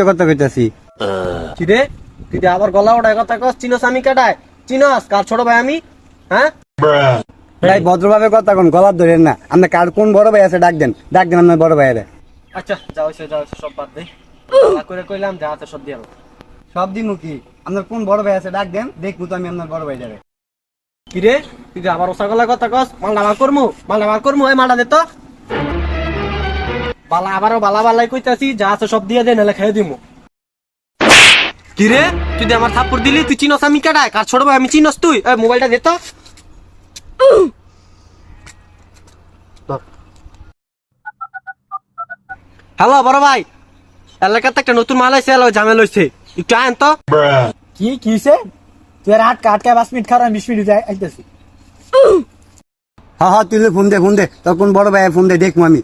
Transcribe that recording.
কথা কইতাছি। কি তুই আবার গলা ওঠায় কথা কস চিনস আমি কাটায় চিনস কার ছোট ভাই আমি? হ্যাঁ? ভাই ভদ্রভাবে কথা কোন গলার ধরেন না। আপনার কার কোন বড় ভাই আছে ডাক দেন। ডাক দেন আপনার বড় ভাইয়ের। আচ্ছা যাও সে যাও সব বাদ দে। করে কইলাম যা আছে সব দিয়ে সব দিন কি? আপনার কোন বড় ভাই আছে ডাক দেন দেখব তো আমি আপনার বড় ভাই যাবে কি রে তুই আবার ওসা গলা কথা কস মালটা বার করমু? মালটা বার করমু? এই মালটা দে তো। বালা আবারও বালা বালাই কইতাছি যা আছে সব দিয়ে দে নাহলে খেয়ে দিমু। কি রে তুই আমার থাপ্পড় দিলি তুই চিনস আমি কাটায় কার ছোট ভাই আমি চিনস তুই? এই মোবাইলটা দে তো। হ্যালো বড় ভাই। এলাকাতে একটা নতুন মাল আছে এলো ঝামেলা হইছে। একটু আয়েন তো। কি কি হইছে? তুই আটকা আটকা পাঁচ মিনিট খারাপ বিশ মিনিট আইতেছি। হ্যাঁ হ্যাঁ তুই ফোন দে ফোন দে। তোর কোন বড় ভাই ফোন দে দেখব আমি।